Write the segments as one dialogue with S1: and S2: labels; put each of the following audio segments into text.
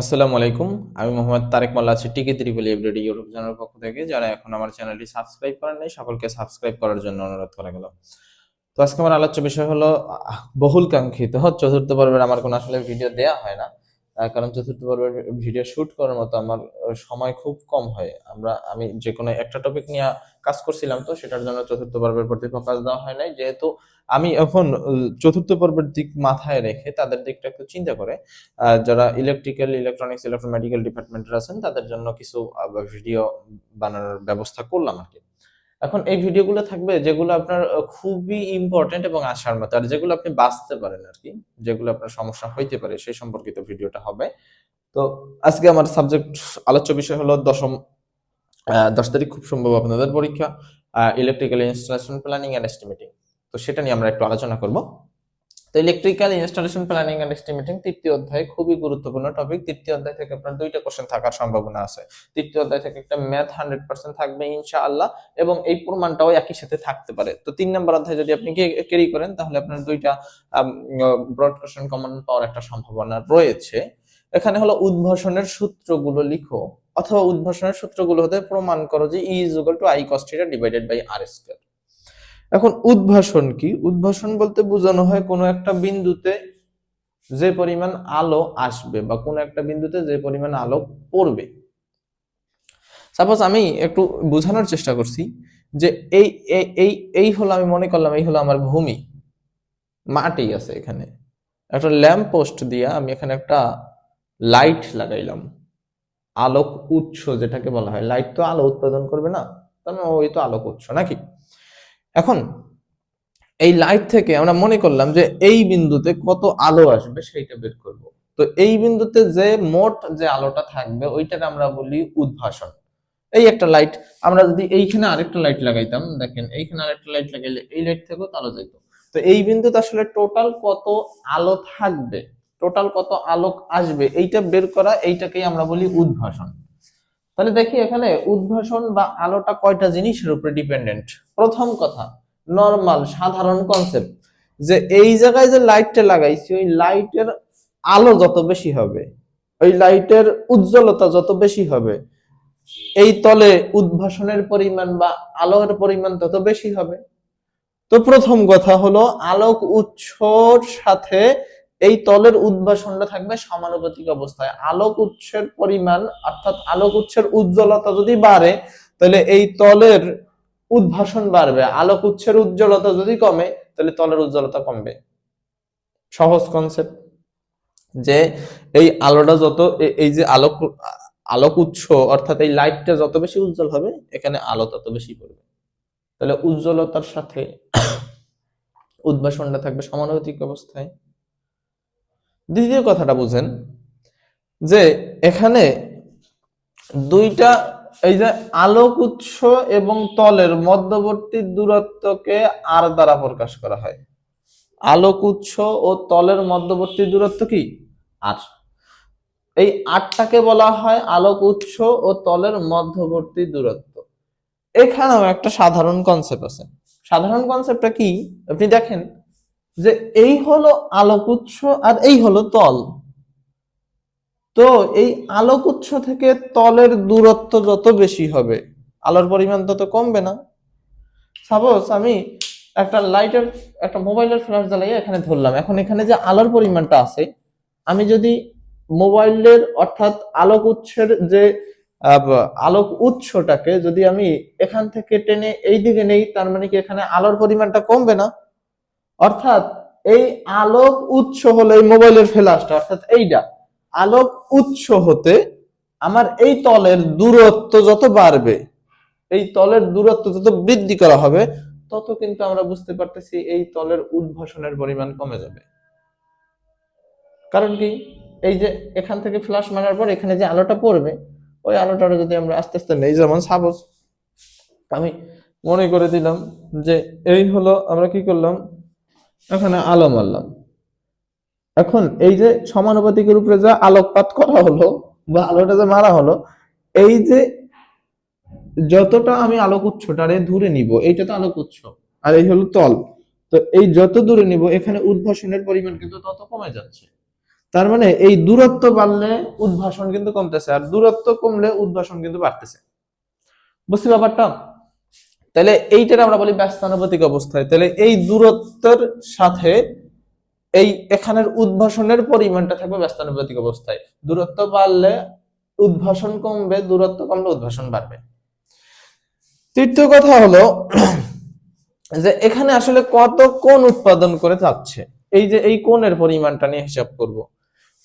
S1: আসসালামু আলাইকুম। আমি মোহাম্মদ তারেক মোল্লা আছি টিকি ত্রিপলি এভরিডি ইউটিউব চ্যানেল পক্ষ থেকে। যারা এখন আমার চ্যানেলটি সাবস্ক্রাইব করেন নাই, সকলকে সাবস্ক্রাইব করার জন্য অনুরোধ করা গেল তো আজকে আমার আলোচ্য বিষয় হলো বহুল কাঙ্ক্ষিত। চতুর্থ পর্বের আমার কোনো আসলে ভিডিও দেওয়া হয় না। কারণ চতুর্থ পর্বের ভিডিও শুট করার মতো আমার সময় খুব কম হয়। আমরা, আমি যে কোনো একটা টপিক নিয়ে কাজ করছিলাম তো সেটার জন্য চতুর্থ পর্বের প্রতি ফোকাস দেওয়া হয় নাই। যেহেতু আমি এখন চতুর্থ পর্বের দিক মাথায় রেখে তাদের দিকটা একটু চিন্তা করে যারা ইলেকট্রিক্যাল ইলেকট্রনিক্স ইলেকট্রোমেডিক্যাল ডিপার্টমেন্টের আছেন, তাদের জন্য কিছু ভিডিও বানানোর ব্যবস্থা করলাম আর কি। এখন এই ভিডিওগুলো থাকবে যেগুলো আপনার খুবই ইম্পর্টেন্ট এবং আসার মতো, আর যেগুলো আপনি বাঁচতে পারেন আর কি, যেগুলো আপনার সমস্যা হইতে পারে, সেই সম্পর্কিত ভিডিওটা হবে। তো আজকে আমার সাবজেক্ট আলোচ্য বিষয় হলো দশম দশ তারিখ খুব সম্ভব আপনাদের পরীক্ষা electrical installation planning and estimating তো সেটা নিয়ে আমরা একটু আলোচনা করব। Electrical installation planning and estimating তৃতীয় অধ্যায় খুবই গুরুত্বপূর্ণ টপিক তৃতীয় অধ্যায় থেকে আপনার দুইটা কোশ্চেন থাকার সম্ভাবনা আছে। তৃতীয় অধ্যায় থেকে একটা ম্যাথ হান্ড্রেড পার্সেন্ট থাকবে ইনশাআল্লাহ, এবং এই প্রমাণটাও একই সাথে থাকতে পারে। তো তিন নম্বর অধ্যায় যদি আপনি ক্যারি করেন, তাহলে আপনার দুইটা ব্রড কোশ্চেন কমন পাওয়ার একটা সম্ভাবনা রয়েছে। এখানে হলো উদ্ভাসনের সূত্রগুলো লিখো, অথবা উদ্ভাসনের সূত্রগুলো হতে প্রমাণ করো যে E is to I cos theta divided by R square এখন উদ্ভাসন কি? উদ্ভাসন বলতে বোঝানো হয় কোনো একটা বিন্দুতে যে পরিমাণ আলো আসবে বা কোনো একটা বিন্দুতে যে পরিমাণ আলো পড়বে। সাপোজ আমি একটু বোঝানোর চেষ্টা করছি যে এই, এই- এই হলো আমি মনে করলাম এই হলো আমার ভূমি। মাটি আছে এখানে। একটা ল্যাম্প পোস্ট দিয়ে আমি এখানে একটা লাইট লাগাইলাম। আলোক উৎস যেটাকে বলা হয়। লাইট তো আলো উৎপাদন করবে না। তার মানে ওই তো আলোক উৎস, নাকি? এখন এই লাইট থেকে আমরা মনে করলাম যে এই বিন্দুতে কত আলো আসবে সেইটা বের করব। তো এই বিন্দুতে যে মোট যে আলোটা থাকবে ওইটাকে আমরা বলি উদ্ভাসন। এই একটা লাইট আমরা যদি এইখানে আরেকটা লাইট লাগাইতাম, দেখেন এইখানে আরেকটা লাইট লাগাইলে এই লাইট থেকেও আলো যাইতো। তো এই বিন্দুতে আসলে টোটাল কত আলো থাকবে? টোটাল কত আলোক আসবে? এইটা বের করা, এইটাকেই আমরা বলি উদ্ভাসন। তাহলে দেখি এখানে উদ্ভাসন বা আলোটা কয়টা জিনিসের উপরে ডিপেন্ডেন্ট প্রথম কথা নর্মাল সাধারণ কনসেপ্ট যে এই জায়গায় যে লাইটটা লাগাইছি, ওই লাইটের আলো যত বেশি হবে, ওই লাইটের উজ্জ্বলতা যত বেশি হবে, এই তলে উদ্ভাসনের পরিমাণ বা আলোর পরিমাণ তত বেশি হবে। তো প্রথম কথা হলো আলোক উৎসর সাথে এই তলের উদ্ভাসনটা থাকবে সমানুপাতিক অবস্থায়। আলোক উৎসের পরিমাণ অর্থাৎ আলোক উৎসের উজ্জ্বলতা যদি বাড়ে, তাহলে এই তলের উদ্ভাসন বাড়বে। আলোক উৎসের উজ্জ্বলতা যদি কমে, তাহলে তলের উজ্জ্বলতা কমবে। সহজ কনসেপ্ট যে এই আলোটা যত এই যে আলোক আলোক উৎস অর্থাৎ এই লাইটটা যত বেশি উজ্জ্বল হবে, এখানে আলো তত বেশি পড়বে। তাহলে উজ্জ্বলতার সাথে উদ্ভাসনটা থাকবে সমানুপাতিক অবস্থায়। দ্বিতীয় কথাটা বুঝেন, যে এখানে দুইটা, এই যে আলোক উৎস এবং তলের মধ্যবর্তী দূরত্বকে আর দ্বারা প্রকাশ করা হয়। আলোক উৎস ও তলের মধ্যবর্তী দূরত্ব কি? আর। এই আটটাকে বলা হয় আলোক উৎস ও তলের মধ্যবর্তী দূরত্ব। এখানেও একটা সাধারণ কনসেপ্ট আছে। সাধারণ কনসেপ্টটা কি? আপনি দেখেন যে এই হলো আলোক উৎস আর এই হলো তল। তো এই আলোক উৎস থেকে তলের দূরত্ব যত বেশি হবে, আলোর পরিমাণ তত কমবে না। সাপোজ আমি একটা লাইটের একটা মোবাইলের ফ্ল্যাশ জ্বালাই এখানে ধরলাম। এখন এখানে যে আলোর পরিমাণটা আছে, আমি যদি মোবাইলের অর্থাৎ আলোক উৎসের যে আলোক উৎসটাকে যদি আমি এখান থেকে টেনে এই দিকে নেই, তার মানে কি এখানে আলোর পরিমাণটা কমবে না? অর্থাৎ এই আলোক উৎস হলো এই মোবাইলের ফ্ল্যাশটা অর্থাৎ এইটা আলোক উৎস হতে আমার এই তলের দূরত্ব যত বাড়বে, এই তলের দূরত্ব যত বৃদ্ধি করা হবে, তত কিন্তু আমরা বুঝতে পারতেছি এই তলের উদ্ভাসনের পরিমাণ কমে যাবে। কারণ কি? এই যে এখান থেকে ফ্ল্যাশ মারার পর এখানে যে আলোটা পড়বে, ওই আলোটা যদি আমরা আস্তে আস্তে নেই, যেমন সাপোজ আমি মনে করে দিলাম যে এই হলো, আমরা কি করলাম? এখানে আলো মারলাম এখন এই যে সমানুপাতিকের উপরে যা আলোকপাত করা হলো বা আলোটা যে মারা হলো, এই যে যতটা আমি আলোক উৎসটারে দূরে নিব, এইটা তো আলোক উৎস আর এই হলো তল। তো এই যত দূরে নিব, এখানে উদ্ভাসনের পরিমাণ কিন্তু তত কমে যাচ্ছে। তার মানে এই দূরত্ব বাড়লে উদ্ভাসন কিন্তু কমতেছে, আর দূরত্ব কমলে উদ্ভাসন কিন্তু বাড়তেছে। বুঝছি ব্যাপারটা তাহলে এইটার আমরা বলি ব্যস্তানুপাতিক অবস্থায়। তাহলে এই দূরত্বের সাথে এই এখানের উদ্ভাসনের পরিমাণটা থাকবে ব্যস্তানুপাতিক অবস্থায়। দূরত্ব বাড়লে উদ্ভাসন কমবে, দূরত্ব কমলে উদ্ভাসন বাড়বে। তৃতীয় কথা হলো যে এখানে আসলে কত কোন উৎপাদন করে যাচ্ছে এই যে এই কোণের পরিমাণটা নিয়ে হিসাব করব।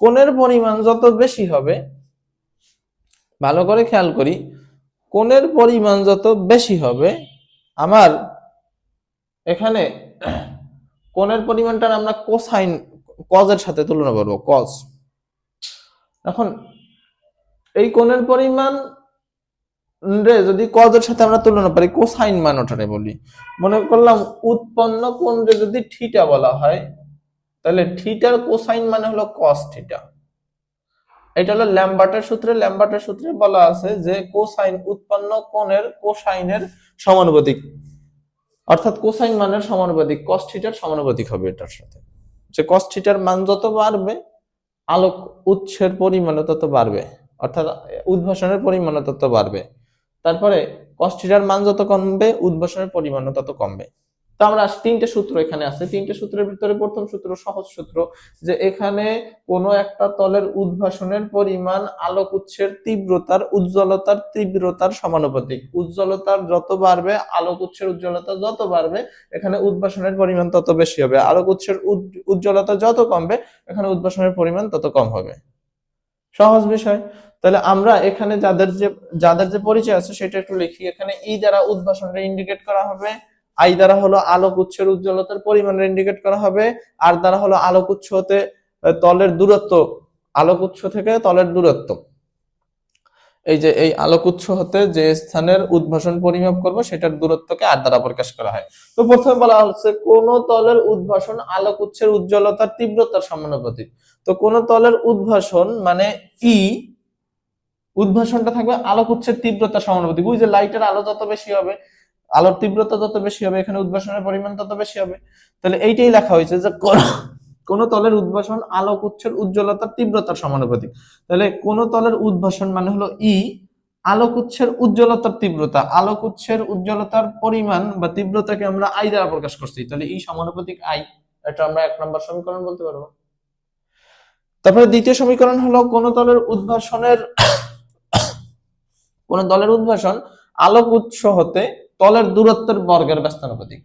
S1: কোণের পরিমাণ যত বেশি হবে, ভালো করে খেয়াল করি কোণের পরিমাণ যত বেশি হবে, আমার এখানে কোণের পরিমাণটা আমরা কোসাইন কজের সাথে তুলনা করব কজ এখন এই কোণের পরিমাণ রে যদি কজের সাথে আমরা তুলনা করি কোসাইন মান ওঠারে বলি, মনে করলাম উৎপন্ন কোণ রে যদি থিটা বলা হয়, তাহলে থিটার কোসাইন মানে হলো কস থিটা এটা হলো ল্যাম্বার্টের সূত্রে ল্যাম্বার্টের সূত্রে বলা আছে যে কোসাইন উৎপন্ন কোণের কোসাইনের সমানুপাতিক। অর্থাৎ কোসাইন মানের সমানুপাতিক কস থিটার সমানুপাতিক হবে এটার সাথে। যে কস থিটার মান যত বাড়বে, আলোক উৎসের পরিমাণও তত বাড়বে। অর্থাৎ উদ্ভাসনের পরিমাণও তত বাড়বে। তারপরে কস থিটার মান যত কমবে, উদ্ভাসনের পরিমাণও তত কমবে। তো আমরা তিনটে সূত্র এখানে আছে। তিনটে সূত্রের ভিতরে প্রথম সূত্র, সহজ সূত্র, যে এখানে কোনো একটা তলের উদ্ভাসনের পরিমাণ আলোক উৎসের তীব্রতার উজ্জ্বলতার তীব্রতার সমানুপাতিক। উজ্জ্বলতার যত বাড়বে, আলোক উৎসের উজ্জ্বলতা যত বাড়বে, এখানে উদ্ভাসনের পরিমাণ তত বেশি হবে। আলোক উৎসের উজ্জ্বলতা যত কমবে, এখানে উদ্ভাসনের পরিমাণ তত কম হবে। সহজ বিষয়। তাহলে আমরা এখানে যাদের যে যাদের যে পরিচয় আছে, সেটা একটু লিখি। এখানে ই দ্বারা উদ্ভাসনটা ইন্ডিকেট করা হবে। আই দ্বারা হলো আলোক উৎসের উজ্জ্বলতার পরিমাণ ইন্ডিকেট করা হবে। আর দ্বারা হলো আলোক উৎস হতে তলের দূরত্ব, আলোক উৎস থেকে তলের দূরত্ব। এই যে এই আলোক উৎস হতে যে স্থানের উদ্ভাসন পরিমাপ করব, সেটার দূরত্বকে আর দ্বারা প্রকাশ করা হয়। তো প্রথমে বলা হচ্ছে, কোন তলের উদ্ভাসন আলোক উৎসের উজ্জ্বলতার তীব্রতার সমানুপাতিক? তো কোন তলের উদ্ভাসন মানে ই উদ্ভাসনটা থাকবে আলোক উৎসের তীব্রতার সমানুপাতিক। ওই যে লাইটের আলো যত বেশি হবে আলোর তীব্রতা যত বেশি হবে, এখানে উদ্ভাসনের পরিমাণ তত বেশি হবে। তাহলে এইটাই লেখা হয়েছে যে কোন- তলের উদ্ভাসন আলোক উৎসের উজ্জ্বলতার তীব্রতার সমানুপাতিক। তাহলে কোন তলের উদ্ভাসন মানে হলো ই, আলোক উৎসের উজ্জ্বলতার তীব্রতা। আলোক উৎসের উজ্জ্বলতার পরিমাণ বা তীব্রতাকে আমরা আই দ্বারা প্রকাশ করছি। তাহলে ই সমানুপাতিক আই, এটা আমরা এক নম্বর সমীকরণ বলতে পারব। তারপরে দ্বিতীয় সমীকরণ হলো কোন তলের উদ্ভাসনের, কোন দলের উদ্ভাসন আলোক উৎস হতে তলের দূরত্বের বর্গের ব্যস্তানুপাতিক।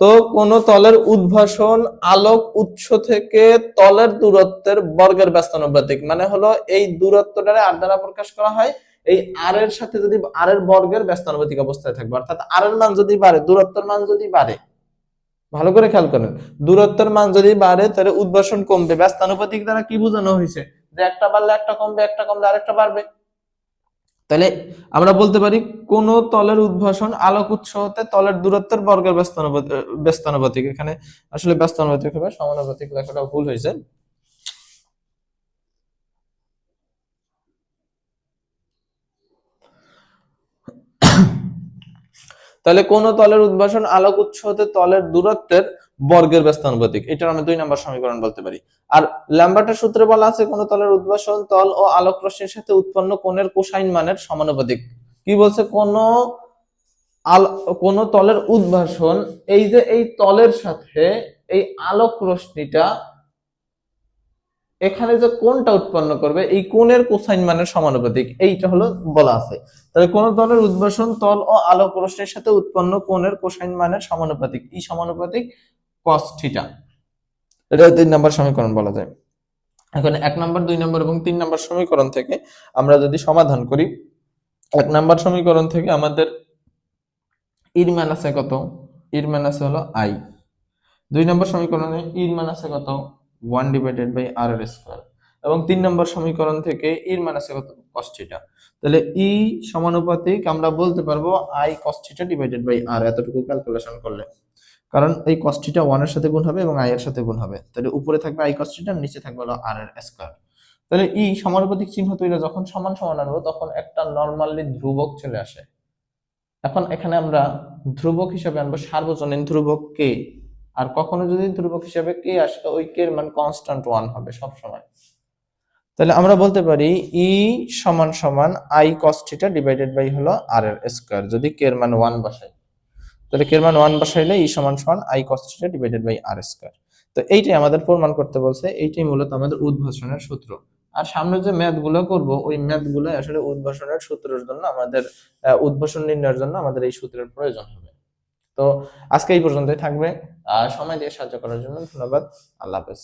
S1: তো কোন তলের উদ্ভাসন আলোক উৎস থেকে তলের দূরত্বের বর্গের ব্যস্তানুপাতিক মানে হলো এই দূরত্বটারে আর দ্বারা প্রকাশ করা হয়, এই আর এর সাথে যদি আর এর বর্গের ব্যস্তানুপাতিক অবস্থায় থাকবে, অর্থাৎ আর এর মান যদি বাড়ে, দূরত্বের মান যদি বাড়ে, ভালো করে খেয়াল করেন, দূরত্বের মান যদি বাড়ে, তাহলে উদ্ভাসন কমবে। ব্যস্তানুপাতিক দ্বারা কি বোঝানো হয়েছে? যে একটা বাড়লে একটা কমবে, একটা কমলে আরেকটা বাড়বে। তাহলে আমরা বলতে পারি, কোন তলের উদ্ভাসন আলোক উৎস হতে তলের দূরত্বের বর্গের ব্যস্তানুপাতিক। এখানে আসলে ব্যস্তানুপাতিক হবে, সমানুপাতিক লেখাটা ভুল হয়েছে। তাহলে কোন তলের উদ্ভাসন আলোক উৎস হতে তলের দূরত্বের বর্গের ব্যস্তানুপাতিক এটা আমরা দুই নম্বর সমীকরণ বলতে পারি। আর ল্যাম্বার্টের সূত্রে বলা আছে, কোন তলের উদ্ভাসন তল ও আলোক রশ্মির সাথে উৎপন্ন কোণের কোসাইন মানের সমানুপাতিক। কি বলছে? কোন কোন তলের উদ্ভাসন, এই যে এই তলের সাথে এই আলোক রশ্মিটা এখানে যে কোনটা উৎপন্ন করবে, এই কোণের কোসাইন মানের সমানুপাতিক, এইটা হলো বলা আছে। তাহলে কোন তলের উদ্ভাসন তল ও আলোক রশ্মির সাথে উৎপন্ন কোণের কোসাইন মানের সমানুপাতিক। এই সমানুপাতিক cos থিটা এটা তিন নম্বর সমীকরণ বলা যায়। এখন এক নম্বর, দুই নম্বর এবং তিন নম্বর সমীকরণ থেকে আমরা যদি সমাধান করি, এক নম্বর সমীকরণ থেকে আমাদের ইর মান আছে কত? ইর মান আছে হলো আই দুই নম্বর সমীকরণে ইর মান আছে কত? ওয়ান ডিভাইডেড বাই আর এর স্কোয়ার। এবং তিন নম্বর সমীকরণ থেকে ইর মান আছে কত? থিটা তাহলে ই সমানুপাতিক আমরা বলতে পারব I theta divided by R এতটুকু ক্যালকুলেশন করলে। কারণ এই থিটা ওয়ানের সাথে গুণ হবে এবং আই এর সাথে গুণ হবে। তাহলে উপরে থাকবে আই থিটা নিচে থাকবে হলো আর এর স্কোয়ার তাহলে ই সমানুপাতিক চিহ্ন তৈরি যখন সমান সমান আনব, তখন একটা নর্মালি ধ্রুবক চলে আসে। এখন এখানে আমরা ধ্রুবক হিসাবে আনব, সার্বজনীন ধ্রুবক কে আর কখনো যদি ধ্রুবক হিসেবে কে আসে, ওই কে এর মান কনস্ট্যান্ট ওয়ান হবে সব সময় তাহলে আমরা বলতে পারি ই সমান সমান আই থিটা ডিভাইডেড বাই হলো আর এর স্কয়ার যদি কে এর মান ওয়ান বসাই তাহলে কে মান ওয়ান বসাইলে ই সমান সমান I cos theta divided by R square তো এইটাই আমাদের প্রমাণ করতে বলছে, এইটাই মূলত আমাদের উদ্ভাসনের সূত্র। আর সামনে যে ম্যাথগুলো করব, ওই ম্যাথগুলো আসলে উদ্ভাসনের সূত্রের জন্য আমাদের উদ্ভাসন নির্ণয়ের জন্য আমাদের এই সূত্রের প্রয়োজন হবে। তো আজকে এই পর্যন্তই থাকবে। আর সময় দিয়ে সাহায্য করার জন্য ধন্যবাদ। আল্লাহ হাফেজ।